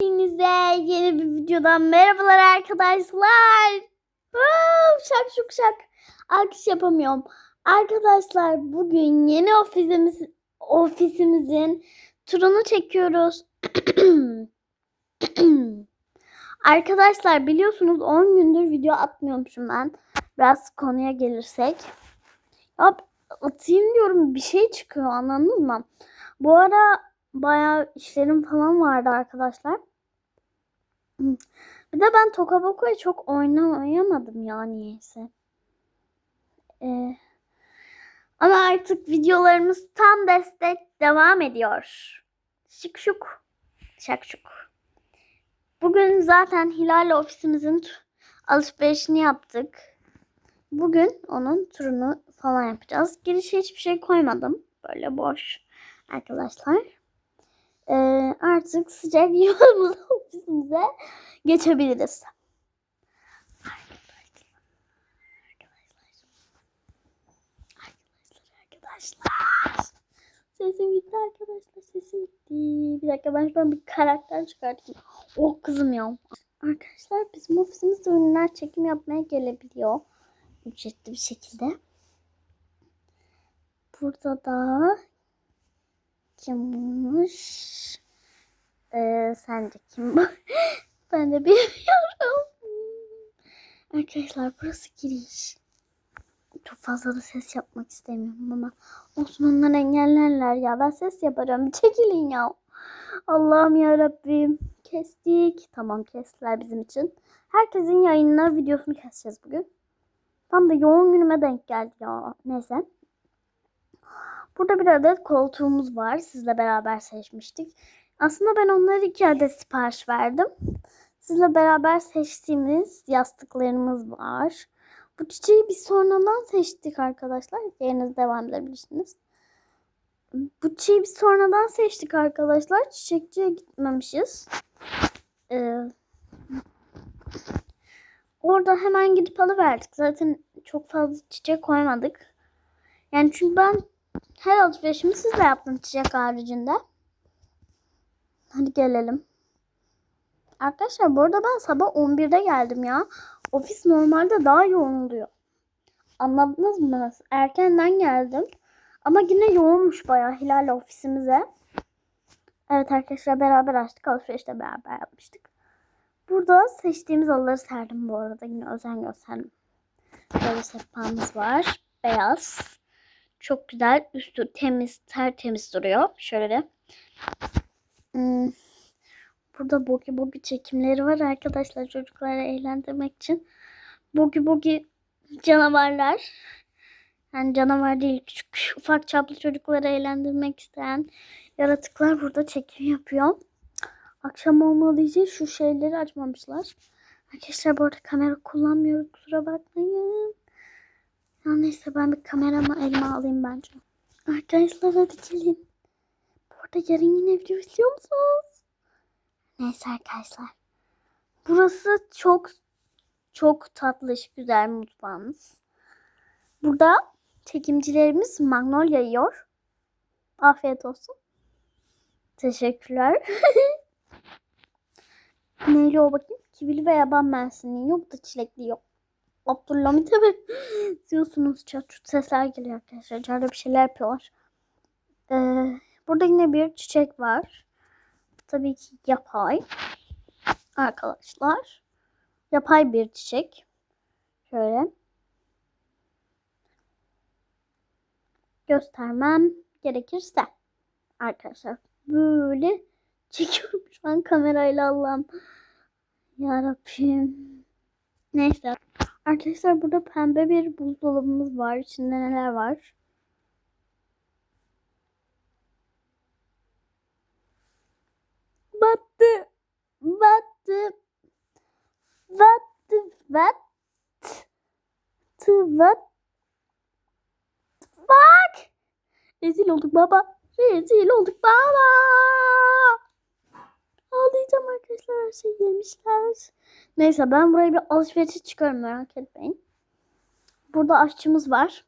Hepinize yeni bir videodan merhabalar arkadaşlar. Wow, şak şuk şak. Alkış yapamıyorum. Arkadaşlar bugün yeni ofisimiz ofisimizin turunu çekiyoruz. arkadaşlar biliyorsunuz 10 gündür video atmıyormuşum ben. Biraz konuya gelirsek. Ya atayım diyorum bir şey çıkıyor anladınız mı? Bu ara bayağı işlerim falan vardı arkadaşlar. Bir de ben Tokaboko'yu çok oynayamadım ya niyeyse. Ee, ama artık videolarımız tam destek devam ediyor. Şık şuk. Şak şuk. Bugün zaten Hilal ofisimizin alışverişini yaptık. Bugün onun turunu falan yapacağız. Girişe hiçbir şey koymadım. Böyle boş arkadaşlar. Ee, artık sıcak yolumuza ofisimize geçebiliriz. Arkadaşlar. Sesim gitti arkadaşlar. Sesim gitti. Bir dakika ben şu an bir karakter çıkartayım. Oh kızım ya. Arkadaşlar bizim ofisimizde ünlüler çekim yapmaya gelebiliyor. Ücretli bir şekilde. Burada da kimmiş? Ee, sence kim bu? ben de bilmiyorum. Arkadaşlar burası giriş. Çok fazla da ses yapmak istemiyorum ama olsun onlar engellerler ya. Ben ses yaparım. Çekilin ya. Allah'ım ya Rabbim. Kestik. Tamam kestiler bizim için. Herkesin yayınlar videosunu keseceğiz bugün. Tam da yoğun günüme denk geldi ya. Neyse. Burada bir adet koltuğumuz var. Sizle beraber seçmiştik. Aslında ben onlara iki adet sipariş verdim. Sizle beraber seçtiğimiz yastıklarımız var. Bu çiçeği biz sonradan seçtik arkadaşlar. Yeriniz devam edebilirsiniz. Bu çiçeği biz sonradan seçtik arkadaşlar. Çiçekçiye gitmemişiz. Ee, orada hemen gidip alıverdik. Zaten çok fazla çiçek koymadık. Yani çünkü ben her alışverişimi sizle yaptım çiçek haricinde. Hadi gelelim. Arkadaşlar bu arada ben sabah 11'de geldim ya. Ofis normalde daha yoğun oluyor. Anladınız mı? Erkenden geldim. Ama yine yoğunmuş bayağı Hilal ofisimize. Evet arkadaşlar beraber açtık. Alışverişte beraber yapmıştık. Burada seçtiğimiz alıları serdim bu arada. Yine özen gösterdim. Böyle sehpamız var. Beyaz. Çok güzel. Üstü temiz, tertemiz duruyor. Şöyle. Hmm. Burada bogi bogi çekimleri var arkadaşlar çocukları eğlendirmek için. Bogi bogi canavarlar. Yani canavar değil küçük ufak çaplı çocukları eğlendirmek isteyen yaratıklar burada çekim yapıyor. Akşam olmadığı için şu şeyleri açmamışlar. Arkadaşlar bu arada kamera kullanmıyorum kusura bakmayın. Ya neyse ben bir kameramı elime alayım bence. Arkadaşlar hadi gelin. Bu arada yarın yine video istiyor musunuz? Neyse arkadaşlar. Burası çok çok tatlış güzel mutfağımız. Burada çekimcilerimiz magnolia yiyor. Afiyet olsun. Teşekkürler. Neyle o bakayım? Kivili ve yaban mersini yok da çilekli yok. Abdülhamit'e mi? Diyorsunuz çat sesler geliyor arkadaşlar. İçeride bir şeyler yapıyorlar. Ee, burada yine bir çiçek var. Tabii ki yapay. Arkadaşlar. Yapay bir çiçek. Şöyle. Göstermem gerekirse. Arkadaşlar böyle çekiyorum şu an kamerayla Allah'ım. Yarabbim. Neyse. Arkadaşlar burada pembe bir buzdolabımız var. İçinde neler var? Battı. Battı. Battı. Battı. Battı. Bak. Rezil olduk baba. Rezil olduk baba. Ağlayacağım arkadaşlar. Her şey yemişler. Neyse ben buraya bir alışverişe çıkıyorum merak etmeyin. Burada aşçımız var.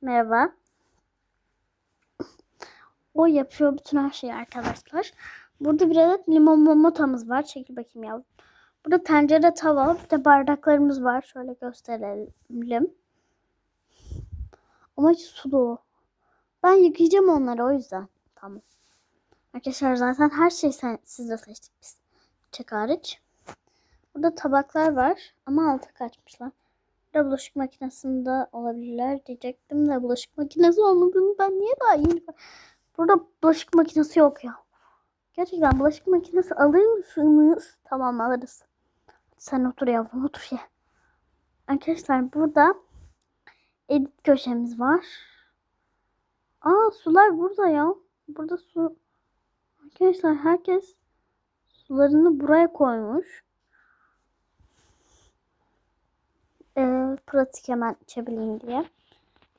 Merhaba. O yapıyor bütün her şeyi arkadaşlar. Burada bir adet limon momotamız var. Çekil bakayım yavrum. Burada tencere tava bir de bardaklarımız var. Şöyle gösterelim. Ama hiç su dolu. Ben yıkayacağım onları o yüzden. Tamam. Arkadaşlar zaten her şeyi sen, sizle seçtik biz. Çek hariç. Burada tabaklar var ama altı kaçmışlar. Burada bulaşık makinesinde olabilirler diyecektim de bulaşık makinesi olmadığını ben niye daha yeni Burada bulaşık makinesi yok ya. Gerçekten bulaşık makinesi alır mısınız? Tamam alırız. Sen otur yavrum otur ye. Arkadaşlar burada edit köşemiz var. Aa sular burada ya. Burada su. Arkadaşlar herkes sularını buraya koymuş. Ee, pratik hemen içebileyim diye.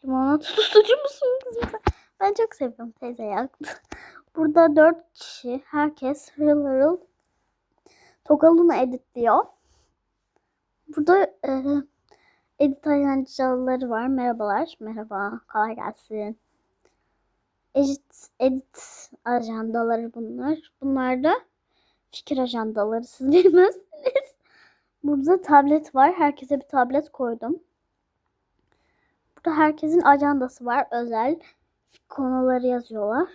Limonata tutucu musun kızım? Ben çok seviyorum teyze ya. Burada dört kişi herkes hırıl hırıl Tokalını editliyor. Burada e, edit ajancıları var. Merhabalar. Merhaba. Kolay gelsin. Edit, edit ajandaları bunlar. Bunlar da fikir ajandaları. Siz bilmezsiniz. Burada tablet var. Herkese bir tablet koydum. Burada herkesin ajandası var. Özel konuları yazıyorlar.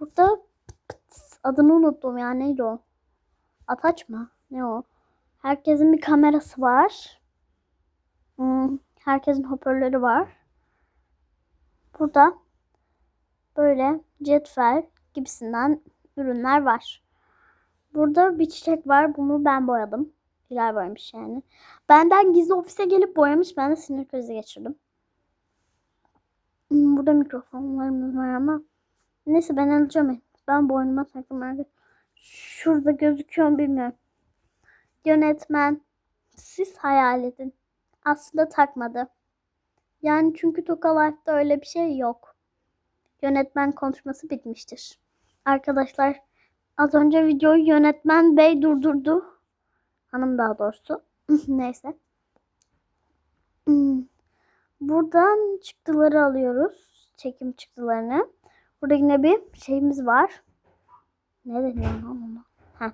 Burada adını unuttum ya neydi o? Ataç mı? Ne o? Herkesin bir kamerası var. Hmm, herkesin hoparlörü var. Burada böyle cetvel gibisinden ürünler var. Burada bir çiçek var. Bunu ben boyadım. Güzel boyamış yani. Benden gizli ofise gelip boyamış. Ben de sinir krizi geçirdim. Hmm, Burada mikrofonlarımız var ama neyse ben alacağım. Ben boynuma taktım arkadaşlar. Şurada gözüküyor mu bilmiyorum. Yönetmen siz hayal edin. Aslında takmadı. Yani çünkü Toka Life'da öyle bir şey yok. Yönetmen konuşması bitmiştir. Arkadaşlar az önce videoyu yönetmen bey durdurdu. Hanım daha doğrusu. Neyse. Buradan çıktıları alıyoruz. Çekim çıktılarını. Burada yine bir şeyimiz var. Ne deniyor lan ona?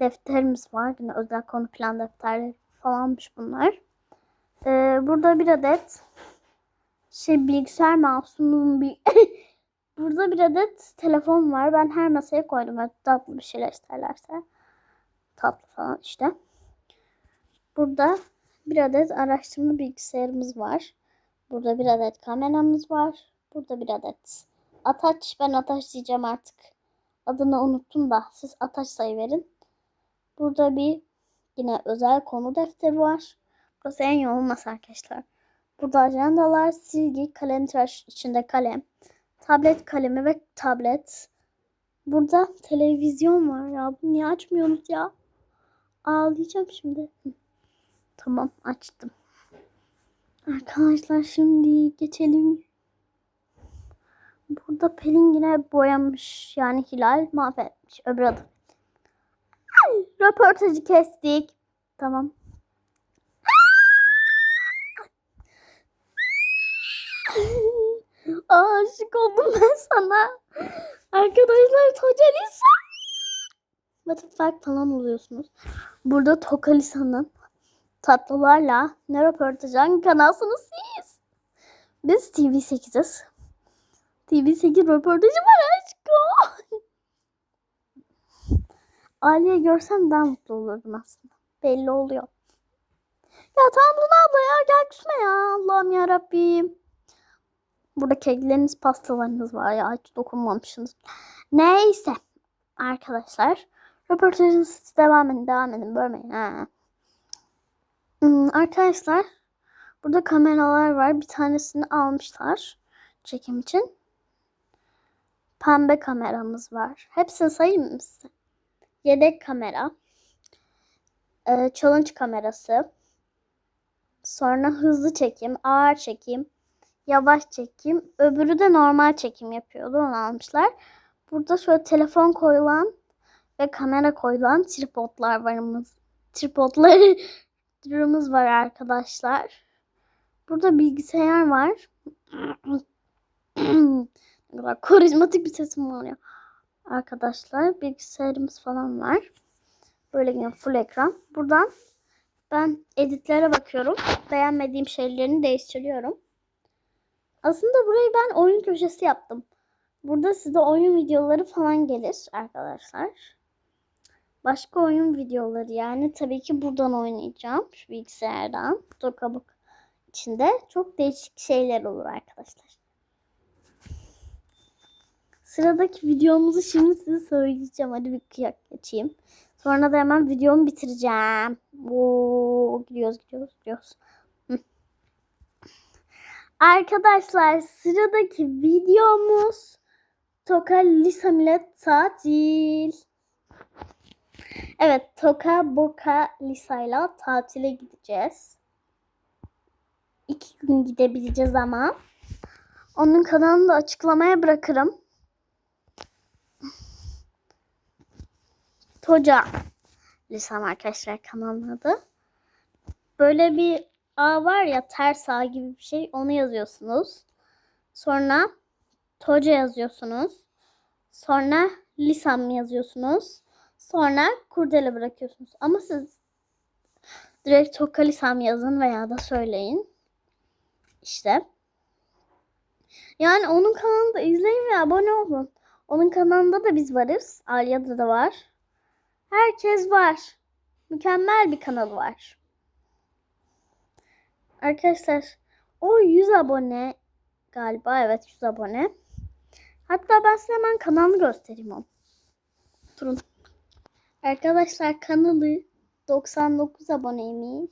Defterimiz var. Yine özel konu plan defterleri falanmış bunlar. Ee, burada bir adet şey bilgisayar mouse'unun bir burada bir adet telefon var. Ben her masaya koydum. Böyle tatlı bir şeyler isterlerse. Tatlı falan işte. Burada bir adet araştırma bilgisayarımız var. Burada bir adet kameramız var. Burada bir adet Ataç. Ben Ataç diyeceğim artık. Adını unuttum da siz Ataç sayıverin. Burada bir yine özel konu defteri var. Burası en yoğun masa arkadaşlar. Burada ajandalar, silgi, kalem tıraş içinde kalem, tablet kalemi ve tablet. Burada televizyon var ya. Bunu niye açmıyorsunuz ya? Ağlayacağım şimdi. Tamam açtım. Arkadaşlar şimdi geçelim. Burada Pelin yine boyamış. Yani Hilal mahvetmiş. Öbür adı. Röportajı kestik. Tamam. Aşık oldum ben sana. Arkadaşlar Tokalisa. What the fuck falan oluyorsunuz. Burada Tokalisa'nın tatlılarla ne röportajı hangi kanalsınız siz? Biz TV8'iz. TV8 röportajı var aşkım. Aliye görsem daha mutlu olurdum aslında. Belli oluyor. Ya Luna abla ya gel küsme ya. Allah'ım ya Rabbim. Burada kekleriniz pastalarınız var ya hiç dokunmamışsınız. Neyse arkadaşlar. Röportajınız devam edin devam edin bölmeyin. Ha. Hmm, arkadaşlar burada kameralar var. Bir tanesini almışlar çekim için. Pembe kameramız var. Hepsini sayayım mı size? Yedek kamera. E, challenge kamerası. Sonra hızlı çekim, ağır çekim, yavaş çekim. Öbürü de normal çekim yapıyordu. Onu almışlar. Burada şöyle telefon koyulan ve kamera koyulan tripodlar varımız. Tripodlarımız var arkadaşlar. Burada bilgisayar var. ne kadar karizmatik bir sesim ya. Arkadaşlar bilgisayarımız falan var. Böyle yine full ekran. Buradan ben editlere bakıyorum. Beğenmediğim şeylerini değiştiriyorum. Aslında burayı ben oyun köşesi yaptım. Burada size oyun videoları falan gelir arkadaşlar. Başka oyun videoları yani tabii ki buradan oynayacağım. Şu bilgisayardan. Dokabuk içinde çok değişik şeyler olur arkadaşlar. Sıradaki videomuzu şimdi size söyleyeceğim. Hadi bir kıyak geçeyim. Sonra da hemen videomu bitireceğim. Oo, gidiyoruz gidiyoruz gidiyoruz. Arkadaşlar sıradaki videomuz Toka Lisa Millet tatil. Evet Toka Boka Lisa'yla tatile gideceğiz. İki gün gidebileceğiz ama. Onun kanalını da açıklamaya bırakırım. Toca Lisam arkadaşlar kanalın adı. Böyle bir A var ya ters A gibi bir şey onu yazıyorsunuz. Sonra Toca yazıyorsunuz. Sonra Lisam yazıyorsunuz. Sonra kurdele bırakıyorsunuz. Ama siz direkt Toka Lisam yazın veya da söyleyin. İşte. Yani onun kanalını da izleyin ve abone olun. Onun kanalında da biz varız. Alya'da da var. Herkes var. Mükemmel bir kanalı var. Arkadaşlar o 100 abone galiba evet 100 abone. Hatta ben size hemen kanalını göstereyim onu. Durun. Arkadaşlar kanalı 99 aboneymiş.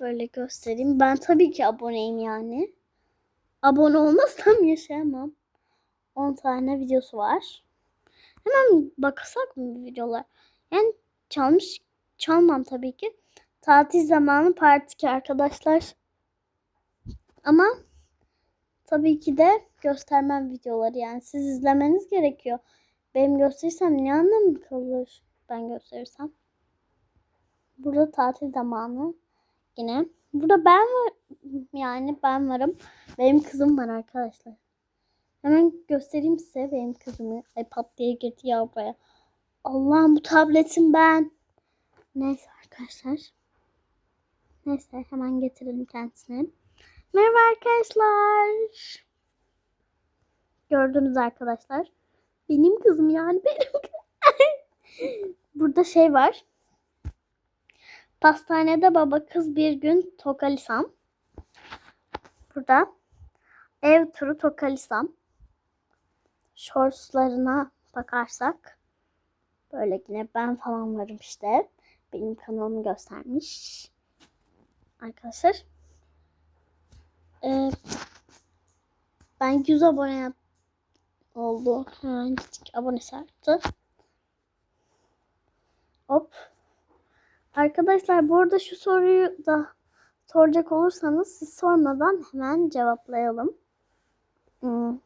Böyle göstereyim. Ben tabii ki aboneyim yani. Abone olmazsam yaşayamam. 10 tane videosu var. Hemen baksak mı videolar? Yani çalmış çalmam tabii ki. Tatil zamanı part 2 arkadaşlar. Ama tabii ki de göstermem videoları yani siz izlemeniz gerekiyor. Benim gösterirsem ne anlamı kalır ben gösterirsem. Burada tatil zamanı yine. Burada ben var yani ben varım. Benim kızım var arkadaşlar. Hemen göstereyim size benim kızımı. Ay pat diye girdi ya. Allah'ım bu tabletim ben. Neyse arkadaşlar. Neyse hemen getirelim kendisini. Merhaba arkadaşlar. Gördünüz arkadaşlar. Benim kızım yani benim Burada şey var. Pastanede baba kız bir gün tokalisam. Burada ev turu tokalisam. Shortslarına bakarsak böyle yine ben falan varım işte. Benim kanalımı göstermiş. Arkadaşlar. Ee, ben 100 abone oldu. Hemen gittik abone arttı. Hop. Arkadaşlar bu arada şu soruyu da soracak olursanız siz sormadan hemen cevaplayalım. Hmm.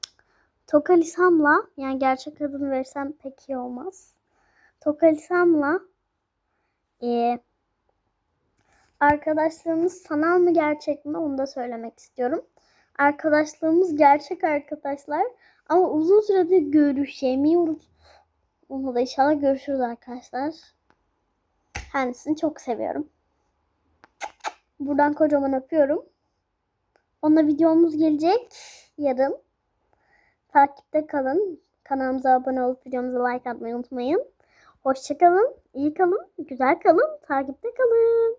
Tokalisam'la yani gerçek adını versem pek iyi olmaz. Tokalisam'la e, arkadaşlığımız sanal mı gerçek mi onu da söylemek istiyorum. Arkadaşlığımız gerçek arkadaşlar ama uzun süredir görüşemiyoruz. Onu da inşallah görüşürüz arkadaşlar. Kendisini çok seviyorum. Buradan kocaman öpüyorum. Onunla videomuz gelecek yarın. Takipte kalın. Kanalımıza abone olup videomuza like atmayı unutmayın. Hoşçakalın, iyi kalın, güzel kalın, takipte kalın.